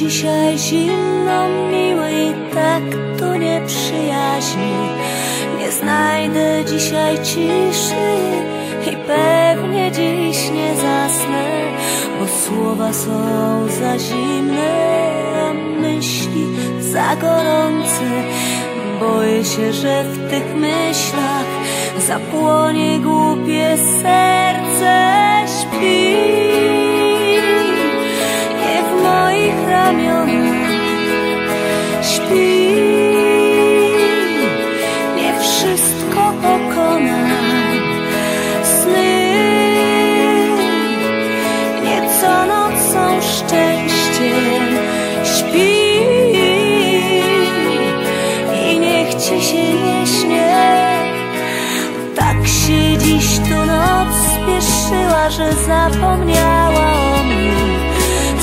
dzisiaj zimno miły i tak tu nieprzyjaźni Nie znajdę dzisiaj ciszy i pewnie dziś nie zasnę Bo słowa są za zimne, a myśli za gorące. Boję się, że w tych myślach zapłonie głupie serce spieszyła, że zapomniała o mnie.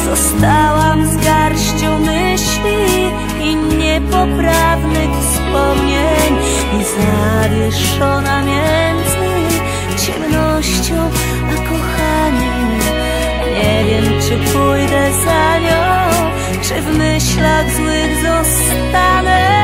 Zostałam z garścią myśli i niepoprawnych wspomnień. I zawieszona między ciemnością a kochaniem. Nie wiem, czy pójdę za nią, czy w myślach złych zostanę